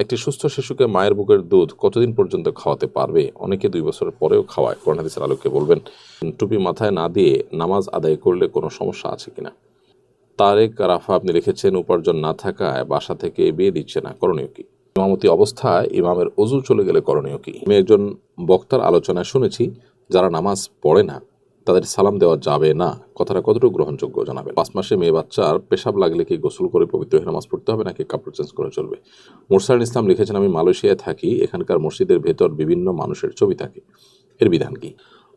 একটি সুস্থ শিশুকে মায়ের বুকের দুধ কতদিন পর্যন্ত খাওয়াতে পারবে? অনেকে দুই বছরের পরেও খাওয়ায়। কোরআন হাদিসের আলোকে বলবেন, টুপি মাথায় না দিয়ে নামাজ আদায় করলে কোনো সমস্যা আছে কিনা? তারেক রাফা আপনি লিখেছেন, উপার্জন না থাকায় বাসা থেকে বিয়ে দিচ্ছে না, করণীয় কি? ইমামতি অবস্থায় ইমামের অজু চলে গেলে করণীয় কি? আমি একজন বক্তার আলোচনায় শুনেছি, যারা নামাজ পড়ে না তাদের সালাম দেওয়া যাবে না। কথাটা কতটুকু গ্রহণযোগ্য জানাবেন? পাঁচ মাসে মেয়ে বাচ্চার পেশাব লাগলে কি গোসল করে পবিত্র হয়ে নামাজ পড়তে হবে, নাকি কাপড় চেঞ্জ করে চলবে? মোরসাল ইসলাম লিখেছেন, আমি মালয়েশিয়ায় থাকি, এখানকার মসজিদের ভেতর বিভিন্ন মানুষের ছবি থাকে। এর বিধান কি?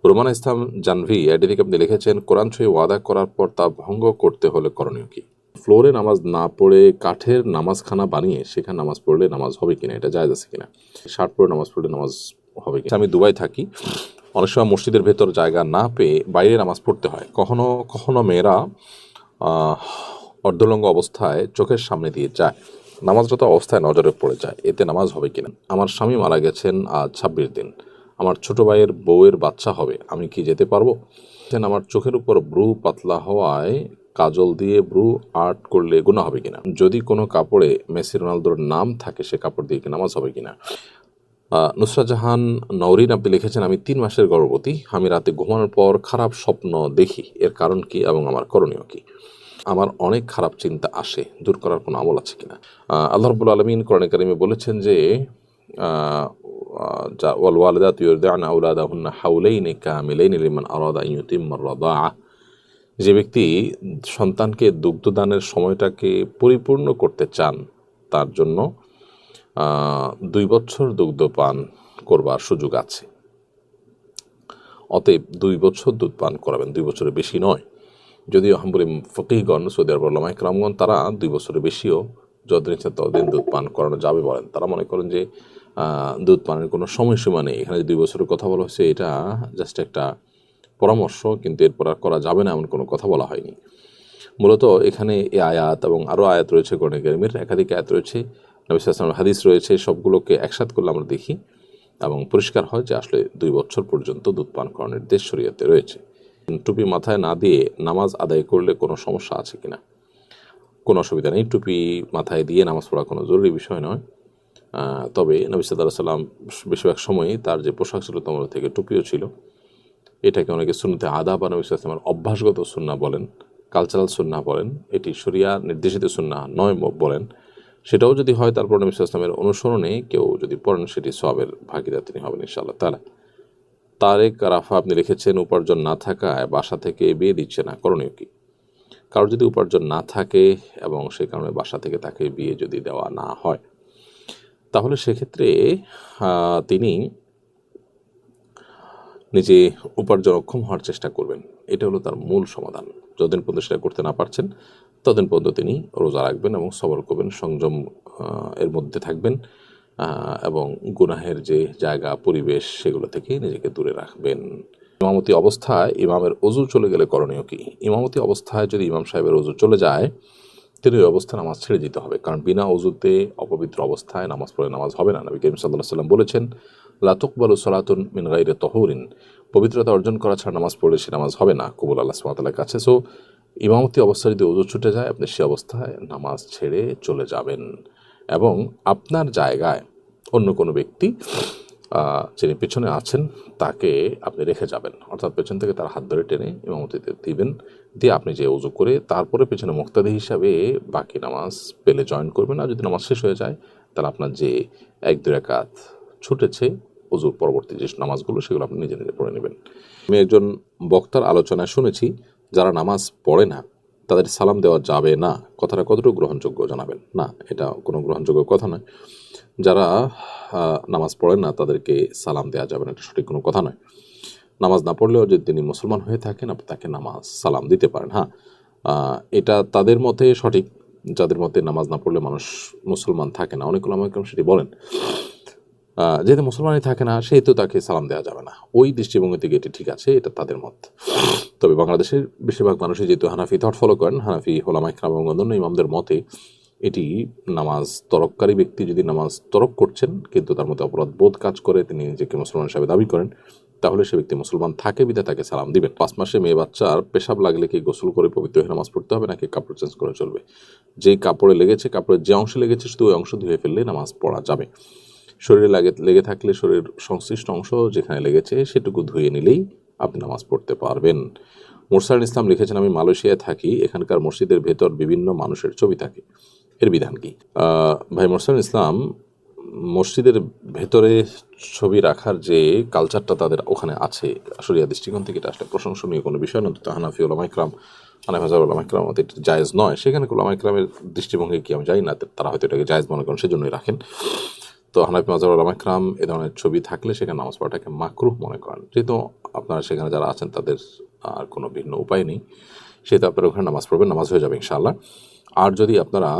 রোমানা ইসলাম জানভি এটি থেকে আপনি লিখেছেন, কোরআন ছবি ওয়াদা করার পর তা ভঙ্গ করতে হলে করণীয় কি? ফ্লোরে নামাজ না পড়ে কাঠের নামাজখানা বানিয়ে সেখানে নামাজ পড়লে নামাজ হবে কিনা, এটা জায়জ আছে কিনা? শার্ট পরে নামাজ পড়লে নামাজ হবে কিনা? আমি দুবাই থাকি। অনেক সময় মসজিদের ভেতর জায়গা না পেয়ে বাইরে নামাজ পড়তে হয়। কখনো কখনো মেয়েরা অর্ধলঙ্গ অবস্থায় চোখের সামনে দিয়ে যায়। নামাজরত অবস্থায় নজরে পড়ে যায়, এতে নামাজ হবে কিনা? আমার স্বামী মারা গেছেন আজ ছাব্বিশ দিন। আমার ছোট ভাইয়ের বউয়ের বাচ্চা হবে, আমি কি যেতে পারব? আমার চোখের উপর ব্রু পাতলা হওয়ায় কাজল দিয়ে ব্রু আর্ট করলে গুণা হবে কিনা? যদি কোনো কাপড়ে মেসি রোনালদোর নাম থাকে, সে কাপড় দিয়ে কি নামাজ হবে কিনা? আহ, নুসরাত জাহান নওরিন আপনি লিখেছেন আমি তিন মাসের গর্ভবতী। আমি রাতে ঘুমানোর পর খারাপ স্বপ্ন দেখি। এর কারণ কি এবং আমার করণীয় কি? আমার অনেক খারাপ চিন্তা আসে। দূর করার কোনো আমল আছে কিনা? আল্লাহ রবুল আলমিন কোরআন কারিমে বলেছেন যে যা ওয়াল ওয়ালিদাতু ইউরদি'না আওলাদাহুন্না হাওলাইনি কামিলাইনি লিমান আরাদা আন ইউতিম্মা যে ব্যক্তি সন্তানকে দুগ্ধদানের সময়টাকে পরিপূর্ণ করতে চান তার জন্য দুই বছর দুগ্ধ পান করবার সুযোগ আছে। অতএব দুই বছর দুধ পান করাবেন, দুই বছরের বেশি নয়। যদিও হাম্বুলি ফকিহগণ, সৌদি আরব আল্লামা ইকরামগণ তারা দুই বছরের বেশিও যতদিন ইচ্ছা ততদিন দুধ পান করানো যাবে বলেন। তারা মনে করেন যে দুধ পানের কোনো সময়সীমা নেই। এখানে যে দুই বছরের কথা বলা হয়েছে, এটা জাস্ট একটা পরামর্শ, কিন্তু এরপর আর করা যাবে না, এমন কোনো কথা বলা হয়নি। মূলত এখানে এ আয়াত এবং আরও আয়াত রয়েছে কোরআন কারিমের একাধিক আয়াত রয়েছে। নবী সাল্লামের হাদিস রয়েছে, সবগুলোকে একসাথ করলে আমরা দেখি এবং পরিষ্কার হয় যে আসলে দুই বছর পর্যন্ত দুধ পান করানোর দেশ শরীয়তে রয়েছে। টুপি মাথায় না দিয়ে নামাজ আদায় করলে কোনো সমস্যা আছে কিনা? কোনো অসুবিধা নেই, টুপি মাথায় দিয়ে নামাজ পড়া কোনো জরুরি বিষয় নয়। তবে নবী সাল্লাহ সাল্লাম বেশিরভাগ সময়ই তার যে পোশাক ছিল তোমার থেকে টুপিও ছিল। এটাকে অনেকে সুন্নতে আদা বা নবী সাল্লামের অভ্যাসগত সুন্না বলেন কালচারাল সুন্না বলেন, এটি শরিয়া নির্দেশিত সুন্না নয় বলেন। সেটাও যদি হয়, তারপর নবী সাল্লামের অনুসরণে কেউ যদি পড়েন, সেটি সবের ভাগিদার তিনি হবেন ইনশাআল্লাহ তালা তারেক, রাফা আপনি লিখেছেন, উপার্জন না থাকায় বাসা থেকে বিয়ে দিচ্ছে না, করণীয় কি? কারোর যদি উপার্জন না থাকে এবং সে কারণে বাসা থেকে তাকে বিয়ে যদি দেওয়া না হয়, তাহলে সেক্ষেত্রে তিনি নিজে উপার্জন অক্ষম হওয়ার চেষ্টা করবেন। এটা হলো তার মূল সমাধান। যতদিন পর্যন্ত সেটা করতে না পারছেন ততদিন পর্যন্ত তিনি রোজা রাখবেন এবং সবর করবেন, সংযম এর মধ্যে থাকবেন এবং গুনাহের যে জায়গা, পরিবেশ, সেগুলো থেকে নিজেকে দূরে রাখবেন। ইমামতি অবস্থায় ইমামের অজু চলে গেলে করণীয় কি? ইমামতি অবস্থায় যদি ইমাম সাহেবের অজু চলে যায়, তিনি ওই অবস্থায় নামাজ ছেড়ে দিতে হবে। কারণ বিনা অজুতে অপবিত্র অবস্থায় নামাজ পড়ে নামাজ হবে না। নবী করিম সাল্লাহ সাল্লাম বলেছেন লাতুকবালু সালাতুন মিন গাইরে তহরিন। পবিত্রতা অর্জন করা ছাড়া নামাজ পড়লে সে নামাজ হবে না, কবুল আল্লাহ সুমাতালার কাছে। সো ইমামতি অবস্থায় যদি অজু ছুটে যায়, আপনি সে অবস্থায় নামাজ ছেড়ে চলে যাবেন। এবং আপনার জায়গায় অন্য কোনো ব্যক্তি যিনি পেছনে আছেন, তাকে আপনি রেখে যাবেন। অর্থাৎ পেছন থেকে তার হাত ধরে টেনে ইমামতিতে দিবেন। দিয়ে আপনি যে উজু করে তারপরে পেছনে মুক্তাদি হিসাবে বাকি নামাজ পেলে জয়েন করবেন। আর যদি নামাজ শেষ হয়ে যায়, তাহলে আপনার যে এক, দুই রাকাত ছুটেছে উজুর পরবর্তী যে নামাজগুলো, সেগুলো আপনি নিজে নিজে পড়ে নেবেন। আমি একজন বক্তার আলোচনায় শুনেছি যারা নামাজ পড়ে না, তাদের সালাম দেওয়া যাবে না। কথাটা কতটুকু গ্রহণযোগ্য জানাবেন? না, এটা কোনো গ্রহণযোগ্য কথা নয়। যারা নামাজ পড়েন না, তাদেরকে সালাম দেওয়া যাবে না, এটা সঠিক কোনো কথা নয়। নামাজ না পড়লেও যদি তিনি মুসলমান হয়ে থাকেন, আপনি তাকে নামাজ সালাম দিতে পারেন হ্যাঁ। এটা তাদের মতে সঠিক। যাদের মতে নামাজ না পড়লে মানুষ মুসলমান থাকে না, অনেক আমাকে সেটি বলেন। যেহেতু মুসলমানই থাকে না, সেহেতু তাকে সালাম দেওয়া যাবে না। ওই দৃষ্টিভঙ্গি থেকে এটি ঠিক আছে, এটা তাদের মত। তবে বাংলাদেশের বেশিরভাগ মানুষই যেহেতু হানাফি থট ফলো করেন, হানাফি হোলামা ইকরাম এবং অন্যান্য ইমামদের মতে এটি নামাজ তরককারী ব্যক্তি যদি নামাজ তরক করছেন, কিন্তু তার মধ্যে অপরাধ বোধ কাজ করে, তিনি নিজেকে মুসলমান হিসাবে দাবি করেন, তাহলে সে ব্যক্তি মুসলমান থাকে, বিধায় তাকে সালাম দিবেন। পাঁচ মাসে মেয়ে বাচ্চার পেশাব লাগলে কি গোসল করে পবিত্র হয়ে নামাজ পড়তে হবে, নাকি কাপড় চেঞ্জ করে চলবে? যে কাপড়ে লেগেছে, কাপড়ের যে অংশে লেগেছে, শুধু ওই অংশ ধুয়ে ফেললে নামাজ পড়া যাবে। শরীরে লাগে, লেগে থাকলে শরীর সংশ্লিষ্ট অংশ যেখানে লেগেছে, সেটুকু ধুয়ে নিলেই আপনি নামাজ পড়তে পারবেন। মোরসাল ইসলাম লিখেছেন, আমি মালয়েশিয়ায় থাকি, এখানকার মসজিদের ভেতর বিভিন্ন মানুষের ছবি থাকে। এর বিধান কি? ভাই মোরসাল ইসলাম মসজিদের ভেতরে ছবি রাখার যে কালচারটা তাদের ওখানে আছে আসরিয়া দৃষ্টিকোণ থেকে এটা আসলে প্রশংসনীয় কোনো বিষয় নয়। তো হানাফি ওলামাইকরাম হানাফি হাজার ওলামাইকরাম এটা জায়েজ নয়। সেখানে ওলামাইকরামের দৃষ্টিভঙ্গি কি আমি জানি না, তারা হয়তো এটাকে জায়েজ মনে করেন, সেজন্যই রাখেন। তো হানাফি মাজার ওলামাইকরাম এ ধরনের ছবি থাকলে সেখানে নামাজ পড়াটাকে মাকরুহ মনে করেন। যেহেতু আপনারা সেখানে যারা আছেন তাদের আর কোনো ভিন্ন উপায় নেই। সেহেতু আপনারা ওখানে নামাজ পড়বেন, নামাজ হয়ে যাবে ইনশাআল্লাহ। আর যদি আপনারা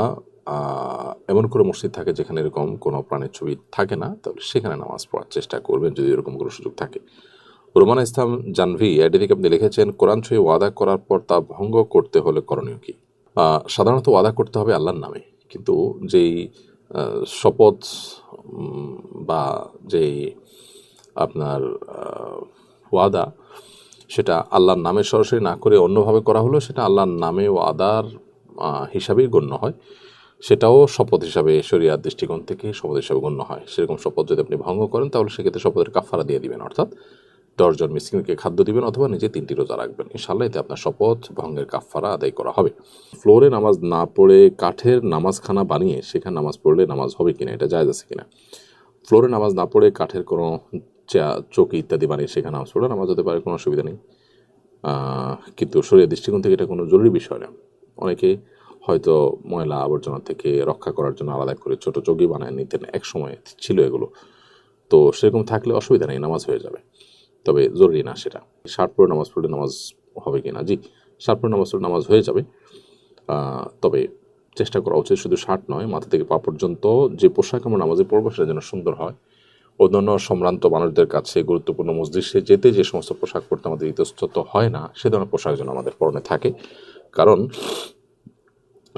এমন কোনো মসজিদ থাকে যেখানে এরকম কোনো প্রাণের ছবি থাকে না, তাহলে সেখানে নামাজ পড়ার চেষ্টা করবেন যদি এরকম কোনো সুযোগ থাকে। রোমান ইসলাম জানভি এটি থেকে আপনি লিখেছেন, কোরআন ছবি ওয়াদা করার পর তা ভঙ্গ করতে হলে করণীয় কি? সাধারণত ওয়াদা করতে হবে আল্লাহর নামে। কিন্তু যেই শপথ বা যেই আপনার ওয়াদা সেটা আল্লাহর নামে সরাসরি না করে অন্যভাবে করা হলো সেটা আল্লাহর নামে ওয়াদার আহ, হিসাবেই গণ্য হয়। সেটাও শপথ হিসাবে শরিয়ার দৃষ্টিকোণ থেকে শপথ হিসাবে গণ্য হয়। সেরকম শপথ যদি আপনি ভঙ্গ করেন তাহলে সেক্ষেত্রে শপথের কাফারা দিয়ে দিবেন অর্থাৎ দশজন মিসকিনকে খাদ্য দিবেন অথবা নিজে তিনটি রোজা রাখবেন। ইনশাল্লাহ এতে আপনার শপথ, ভঙ্গের কাফারা আদায় করা হবে। ফ্লোরে নামাজ না পড়ে কাঠের নামাজখানা বানিয়ে সেখানে নামাজ পড়লে নামাজ হবে কিনা, এটা জায়জ আছে কিনা? ফ্লোরে নামাজ না পড়ে কাঠের কোনো চা- চৌকি ইত্যাদি বানিয়ে সেখানে নামাজ পড়লে নামাজ হতে পারে, কোনো অসুবিধা নেই। কিন্তু শরীরের দৃষ্টিকোণ থেকে এটা কোনো জরুরি বিষয় না। অনেকে হয়তো ময়লা আবর্জনা থেকে রক্ষা করার জন্য আলাদা করে ছোট চৌকি বানায় নিতেন এক সময় ছিল এগুলো। তো সেরকম থাকলে অসুবিধা নেই, নামাজ হয়ে যাবে। তবে জরুরি না সেটা। শার্ট পরে নামাজ পড়লে নামাজ হবে কি না জি পরে নামাজ পড়লে নামাজ হয়ে যাবে। তবে চেষ্টা করা উচিত শুধু শার্ট নয়, মাথা থেকে পা পর্যন্ত যে পোশাক আমরা নামাজে পড়ব সেটা যেন সুন্দর হয়। অন্যান্য সম্ভ্রান্ত মানুষদের কাছে গুরুত্বপূর্ণ মসজিদে যেতে যে সমস্ত পোশাক পরতে আমাদের ইতস্তত হয় না, সে ধরনের পোশাক যেন আমাদের পরনে থাকে। কারণ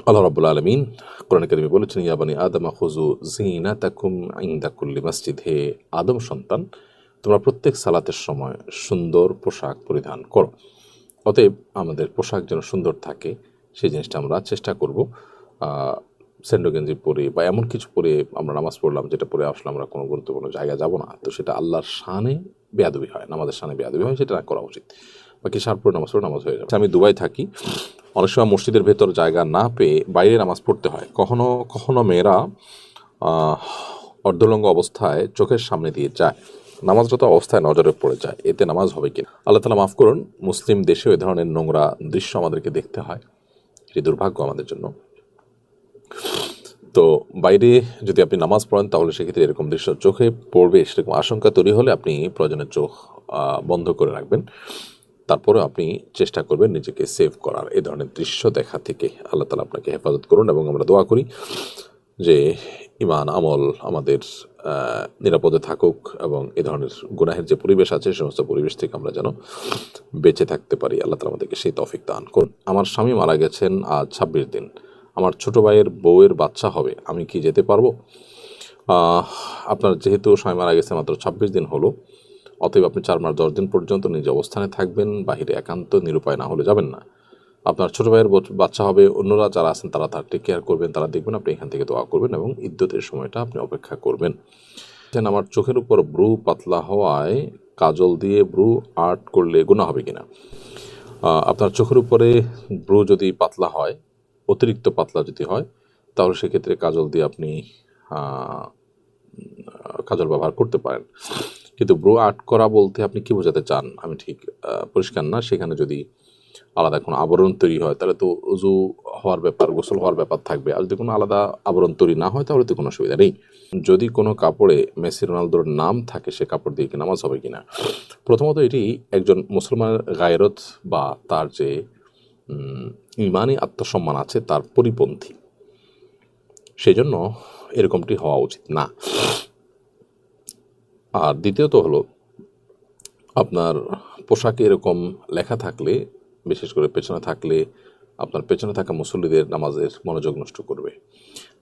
আল্লাহ রাব্বুল আলমিন কোরআন কারিমে বলেছেন ইয়াবানি আদমা খুজু জিনা তাকুম ইন্দা কুল্লি মসজিদ। হে আদম সন্তান তোমরা প্রত্যেক সালাতের সময় সুন্দর পোশাক পরিধান করো। অতএব আমাদের পোশাক যেন সুন্দর থাকে, সেই জিনিসটা আমরা চেষ্টা করব। সেন্ডো গেঞ্জি পরে বা এমন কিছু পরে আমরা নামাজ পড়লাম, যেটা পরে আসলে আমরা কোনো গুরুত্বপূর্ণ জায়গায় যাব না। তো সেটা আল্লাহর শানে বেয়াদবি হয়, নামাজের শানে বেয়াদবি হয়, সেটা করা উচিত। বাকি সার পরে নামাজ পড়ে নামাজ হয়ে যাবে। আমি দুবাই থাকি। অনেক সময় মসজিদের ভেতর জায়গা না পেয়ে বাইরে নামাজ পড়তে হয়। কখনো কখনো মেয়েরা অর্ধলঙ্গ অবস্থায় চোখের সামনে দিয়ে যায়। নামাজরত অবস্থায় নজরে পড়ে যায়, এতে নামাজ হবে কিনা? আল্লাহ তালা মাফ করুন, মুসলিম দেশেও এ ধরনের নোংরা দৃশ্য আমাদেরকে দেখতে হয়। এটি দুর্ভাগ্য আমাদের জন্য। তো বাইরে যদি আপনি নামাজ পড়েন, তাহলে সেক্ষেত্রে এরকম দৃশ্য চোখে পড়বে, সেরকম আশঙ্কা তৈরি হলে আপনি প্রয়োজনে চোখ বন্ধ করে রাখবেন। তারপরে আপনি চেষ্টা করবেন নিজেকে সেভ করার। এই ধরনের দৃশ্য দেখা থেকে আল্লাহ তালা আপনাকে হেফাজত করুন এবং আমরা দোয়া করি যে ইমান, আমল আমাদের নিরাপদে থাকুক এবং এ ধরনের গুনাহের যে পরিবেশ আছে সে সমস্ত পরিবেশ থেকে আমরা যেন বেঁচে থাকতে পারি। আল্লাহ তালা আমাদেরকে সেই তফিক দান করুন। আমার স্বামী মারা গেছেন আজ ছাব্বিশ দিন। আমার ছোটো ভাইয়ের বউয়ের বাচ্চা হবে। আমি কি যেতে পারব? আপনার যেহেতু স্বামী মারা গেছে মাত্র ছাব্বিশ দিন হলো, অতএব আপনি চার মাস দশ দিন পর্যন্ত নিজ অবস্থানে থাকবেন, বাহিরে একান্ত নিরুপায় না হলে যাবেন না। আপনার ছোট ভাইয়ের বচ- বাচ্চা হবে, অন্যরা যারা আছেন তারা তার টেক কেয়ার করবেন, তারা দেখবেন, আপনি এখান থেকে দোয়া করবেন এবং ইদ্যতের সময়টা আপনি অপেক্ষা করবেন। যেন আমার চোখের উপর ব্রু পাতলা হওয়ায় কাজল দিয়ে ব্রু আর্ট করলে গুণা হবে কিনা? আপনার চোখের উপরে ব্রু যদি পাতলা হয়, অতিরিক্ত পাতলা যদি হয়, তাহলে সেক্ষেত্রে কাজল দিয়ে আপনি কাজল ব্যবহার করতে পারেন। কিন্তু ব্রো আর্ট করা বলতে আপনি কি বোঝাতে চান? আমি ঠিক পরিষ্কার না। সেখানে যদি আলাদা কোনো আবরণ তৈরি হয় তাহলে তো উজু হওয়ার ব্যাপার গোসল হওয়ার ব্যাপার থাকবে। আর যদি কোনো আলাদা আবরণ তৈরি না হয় তাহলে তো কোনো অসুবিধা নেই। যদি কোনো কাপড়ে মেসি রোনালদোর নাম থাকে সে কাপড় দিয়ে কি নামাজ হবে কিনা? প্রথমত এটি একজন মুসলমানের গায়রত বা তার যে উম, ইমানি আত্মসম্মান আছে তার পরিপন্থী। সেজন্য এরকমটি হওয়া উচিত না। আর দ্বিতীয়ত হলো আপনার পোশাকে এরকম লেখা থাকলে বিশেষ করে পেছনে থাকলে আপনার পেছনে থাকা মুসল্লিদের নামাজের মনোযোগ নষ্ট করবে।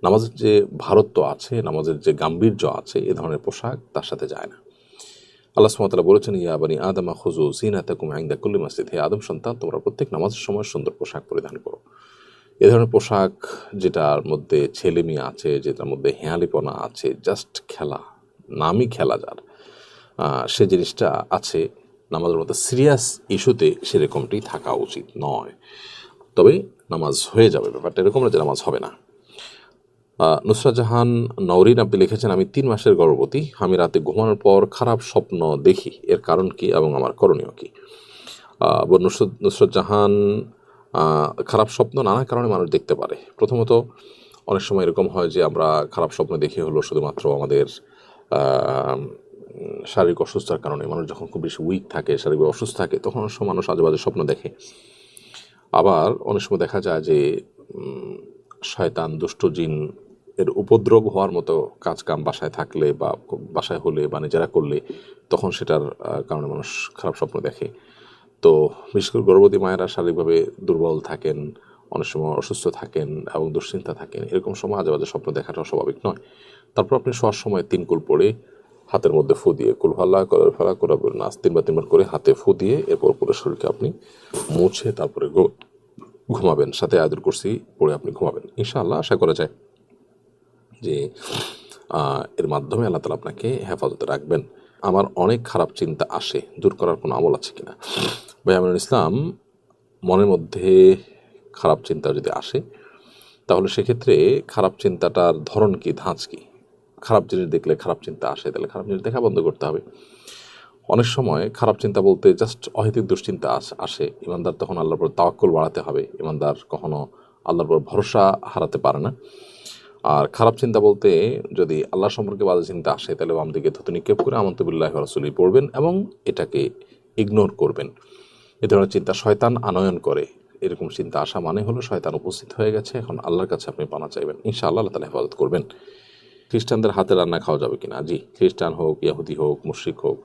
নামাজের যে ভারত্ব আছে, নামাজের যে গাম্ভীর্য আছে, এ ধরনের পোশাক তার সাথে যায় না। আল্লাহ সুমতাল্লাহ বলেছেন, ইয়া বানি আদমা খুজু সিনাতাকুম আইন্দা কুল্লি মসজিদ। হে আদম সন্তান, তোমরা প্রত্যেক নামাজের সময় সুন্দর পোশাক পরিধান করো। এ ধরনের পোশাক যেটার মধ্যে ছেলে মেয়ে আছে, যেটার মধ্যে হেয়ালিপনা আছে জাস্ট খেলা, নামই খেলা যার। সে জিনিসটা আছে। নামাজের মতো সিরিয়াস ইস্যুতে সেরকমটি থাকা উচিত নয়। তবে নামাজ হয়ে যাবে ব্যাপারটা এরকম যে নামাজ হবে না। আহ, নুসরাত জাহান নওরিন আপনি লিখেছেন আমি তিন মাসের গর্ভবতী। আমি রাতে ঘুমানোর পর খারাপ স্বপ্ন দেখি। এর কারণ কি এবং আমার করণীয় কি? নুসরত জাহান খারাপ স্বপ্ন নানা কারণে মানুষ দেখতে পারে। প্রথমত অনেক সময় এরকম হয় যে আমরা খারাপ স্বপ্ন দেখে হলো শুধুমাত্র আমাদের শারীরিক অসুস্থতার কারণে মানুষ যখন খুব বেশি উইক থাকে শারীরিক অসুস্থ থাকে, তখন অনেক সময় মানুষ আজেবাজে স্বপ্ন দেখে। আবার অনেক সময় দেখা যায় যে শয়তান, দুষ্ট জিন এর উপদ্রব হওয়ার মতো কাজ কাম বাসায় থাকলে বা বাসায় হলে বা নিজেরা করলে, তখন সেটার কারণে মানুষ খারাপ স্বপ্ন দেখে। তো বিশেষ করে গর্ভবতী মায়েরা শারীরিকভাবে দুর্বল থাকেন, অনেক সময় অসুস্থ থাকেন এবং দুশ্চিন্তা থাকেন, এরকম সময় আজে বাজে স্বপ্ন দেখাটা স্বাভাবিক নয়। তারপর আপনি শোয়ার সময় তিন কুল পড়ে হাতের মধ্যে ফু দিয়ে কুল ফাল্লা করার ফেলা করা নাচ তিনবার তিনবার করে হাতে ফু দিয়ে এরপর পুরো শরীরকে আপনি মুছে তারপরে ঘুমাবেন। সাথে আদর করছি পড়ে আপনি ঘুমাবেন। ইনশাআল্লাহ আশা করা যায় যে এর মাধ্যমে আল্লাহ তালা আপনাকে হেফাজতে রাখবেন। আমার অনেক খারাপ চিন্তা আসে। দূর করার কোনো আমল আছে কিনা? ভাই, আমিনুল ইসলাম, মনের মধ্যে খারাপ চিন্তা যদি আসে, তাহলে সেক্ষেত্রে খারাপ চিন্তাটার ধরন কি, ধাঁচ কি? খারাপ জিনিস দেখলে খারাপ চিন্তা আসে, তাহলে খারাপ জিনিস দেখা বন্ধ করতে হবে। অনেক সময় খারাপ চিন্তা বলতে জাস্ট অহেতুক দুশ্চিন্তা আস- ইমানদার তখন আল্লাহর পর তাওয়াক্কুল বাড়াতে হবে। ইমানদার কখনো আল্লাহর পর ভরসা হারাতে পারে না। আর খারাপ চিন্তা বলতে যদি আল্লাহ সম্পর্কে বাজে চিন্তা আসে, তাহলে বাম দিকে থুতু নিক্ষেপ করে আমন্তবিল্লাহ রসুলি পড়বেন এবং এটাকে ইগনোর করবেন। এ ধরনের চিন্তা শয়তান আনয়ন করে। এরকম চিন্তা আসা মানে হলো শয়তান উপস্থিত হয়ে গেছে, এখন আল্লাহর কাছে আপনি পানা চাইবেন। ইনশাআল্লাহ আল্লাহ তালা হেফাজত করবেন। খ্রিস্টানদের হাতে রান্না খাওয়া যাবে কিনা? জি, খ্রিস্টান হোক ইয়াহুদি হোক, মুশ্রিক হোক,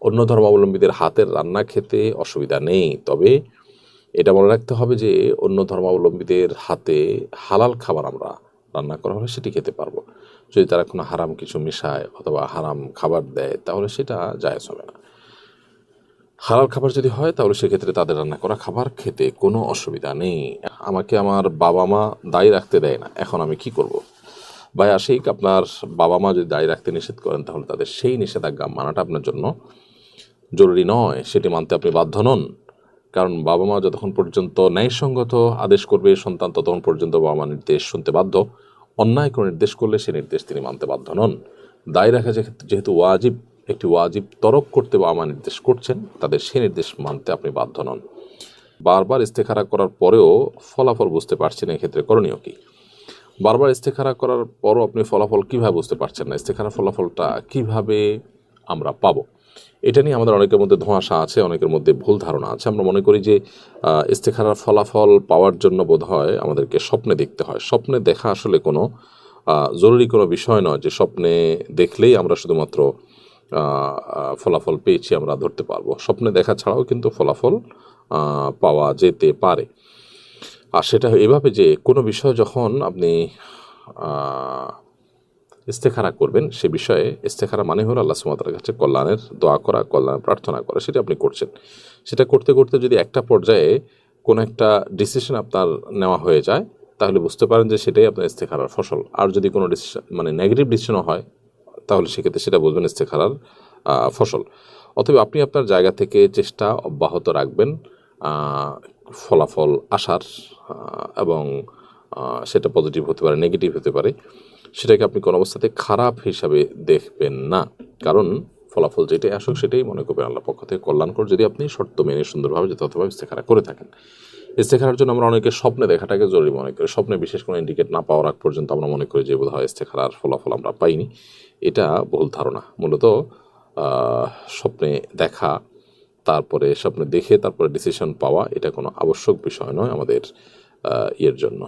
অন্য ধর্মাবলম্বীদের হাতের রান্না খেতে অসুবিধা নেই। তবে এটা মনে রাখতে হবে যে, অন্য ধর্মাবলম্বীদের হাতে হালাল খাবার আমরা রান্না করা হলে সেটি খেতে পারব। যদি তারা কোনো হারাম কিছু মিশায় অথবা হারাম খাবার দেয়, তাহলে সেটা জায়েজ হবে না। হালাল খাবার যদি হয়, তাহলে সেক্ষেত্রে তাদের রান্না করা খাবার খেতে কোনো অসুবিধা নেই। আমাকে আমার বাবা মা দায়ী রাখতে দেয় না। এখন আমি কি করব। ভাই আশিক, আপনার বাবা মা যদি দায়ী রাখতে নিষেধ করেন, তাহলে তাদের সেই নিষেধাজ্ঞা মানাটা আপনার জন্য জরুরি নয়। সেটি মানতে আপনি বাধ্য নন। কারণ বাবা মা যতক্ষণ পর্যন্ত ন্যায়সঙ্গত আদেশ করবে, সন্তান ততক্ষণ পর্যন্ত বাবা মা নির্দেশ শুনতে বাধ্য। অন্যায় কোনো নির্দেশ করলে সে নির্দেশ তিনি মানতে বাধ্য নন। দায় রাখা যেহেতু ওয়াজিব, একটি ওয়াজিব তরক করতে বাবা মা নির্দেশ করছেন, তাদের সে নির্দেশ মানতে আপনি বাধ্য নন। বারবার ইস্তেখারা করার পরেও ফলাফল বুঝতে পারছেন এক্ষেত্রে করণীয় কি? বারবার ইস্তেখারা করার পরও আপনি ফলাফল কীভাবে বুঝতে পারছেন না? ইস্তেখারার ফলাফলটা কীভাবে আমরা পাবো? এটা নিয়ে আমাদের অনেকের মধ্যে ধোঁয়াশা আছে, অনেকের মধ্যে ভুল ধারণা আছে। আমরা মনে করি যে ইস্তেখারার ফলাফল পাওয়ার জন্য বোধ হয় আমাদেরকে স্বপ্নে দেখতে হয়। স্বপ্নে দেখা আসলে কোনো জরুরি কোনো বিষয় নয় যে স্বপ্নে দেখলেই আমরা শুধুমাত্র ফলাফল পেয়েছি, আমরা ধরতে পারব। স্বপ্নে দেখা ছাড়াও কিন্তু ফলাফল পাওয়া যেতে পারে। আর সেটা এভাবে যে কোনো বিষয় যখন আপনি ইস্তেখারা করবেন, সে বিষয়ে ইস্তেখারা মানে হলো আল্লাহ সুমাতার কাছে কল্যাণের দোয়া করা, কল্যাণ প্রার্থনা করা, সেটা আপনি করছেন। সেটা করতে করতে যদি একটা পর্যায়ে কোনো একটা ডিসিশন আপনার নেওয়া হয়ে যায়, তাহলে বুঝতে পারেন যে সেটাই আপনার ইস্তেখারার ফসল। আর যদি কোনো ডিসিশন মানে নেগেটিভ ডিসিশনও হয়, তাহলে সেক্ষেত্রে সেটা বুঝবেন ইস্তেখারার ফসল। অতএব আপনি আপনার জায়গা থেকে চেষ্টা অব্যাহত রাখবেন। ফলাফল আসার এবং সেটা পজিটিভ হতে পারে নেগেটিভ হতে পারে, সেটাকে আপনি কোনো অবস্থাতে খারাপ হিসাবে দেখবেন না। কারণ ফলাফল যেটাই আসুক, সেটাই মনে করবেন আল্লাহ পক্ষ থেকে কল্যাণকর যদি আপনি শর্ত মেনে সুন্দরভাবে যথাযথভাবে ইস্তেখারা করে থাকেন। ইস্তেখারার জন্য আমরা অনেকে স্বপ্নে দেখাটাকে জরুরি মনে করি। স্বপ্নে বিশেষ কোনো ইন্ডিকেট না পাওয়ার আগ পর্যন্ত আমরা মনে করি যে বোধ হয় ইস্তেখারার ফলাফল আমরা পাইনি। এটা ভুল ধারণা। মূলত স্বপ্নে দেখা তারপরে স্বপ্ন দেখে তারপরে ডিসিশন পাওয়া এটা কোনো আবশ্যক বিষয় নয় আমাদের ইয়ের জন্য।